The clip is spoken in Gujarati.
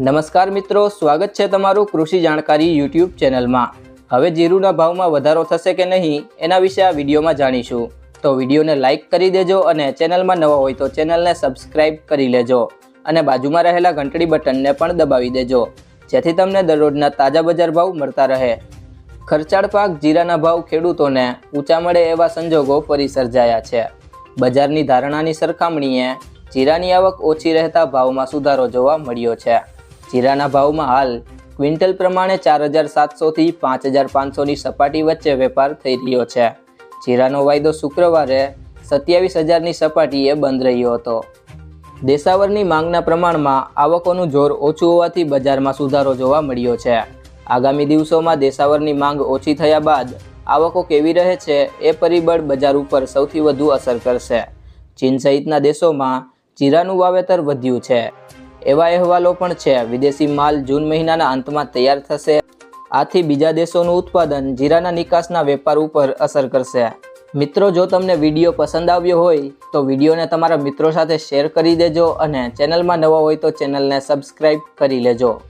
નમસ્કાર મિત્રો, સ્વાગત છે તમારું કૃષિ જાણકારી યુટ્યુબ ચેનલમાં. હવે જીરુના ભાવમાં વધારો થશે કે નહીં, એના વિશે આ વિડીયોમાં જાણીશું. તો વિડીયોને લાઇક કરી દેજો અને ચેનલમાં નવા હોય તો ચેનલને સબસ્ક્રાઇબ કરી લેજો અને બાજુમાં રહેલા ઘંટડી બટનને પણ દબાવી દેજો, જેથી તમને દરરોજના તાજા બજાર ભાવ મળતા રહે. ખર્ચાળ પાક જીરાના ભાવ ખેડૂતોને ઊંચા મળે એવા સંજોગો ફરી સર્જાયા છે. બજારની ધારણાની સરખામણીએ જીરાની આવક ઓછી રહેતા ભાવમાં સુધારો જોવા મળ્યો છે. જીરાના ભાવમાં હાલ ક્વિન્ટલ પ્રમાણે ચાર હજાર સાતસોથી પાંચ હજાર પાંચસોની સપાટી વચ્ચે વેપાર થઈ રહ્યો છે. જીરાનો વાયદો શુક્રવારે સત્યાવીસ હજારની સપાટીએ બંધ રહ્યો હતો. દેશાવરની માંગના પ્રમાણમાં આવકોનું જોર ઓછું હોવાથી બજારમાં સુધારો જોવા મળ્યો છે. આગામી દિવસોમાં દેશાવરની માંગ ઓછી થયા બાદ આવકો કેવી રહે છે એ પરિબળ બજાર ઉપર સૌથી વધુ અસર કરશે. ચીન સહિતના દેશોમાં જીરાનું વાવેતર વધ્યું છે. એવા અહેવાલો પણ છે. વિદેશી માલ જૂન મહિનાના અંતમાં તૈયાર થશે. આથી બીજા દેશોનું ઉત્પાદન જીરાના નિકાસના વેપાર ઉપર અસર કરશે. મિત્રો, જો તમને વીડિયો પસંદ આવ્યો હોય, તો વિડીયોને તમારા મિત્રો સાથે શેર કરી દેજો અને ચેનલમાં નવા હોય તો ચેનલને સબસ્ક્રાઈબ કરી લેજો.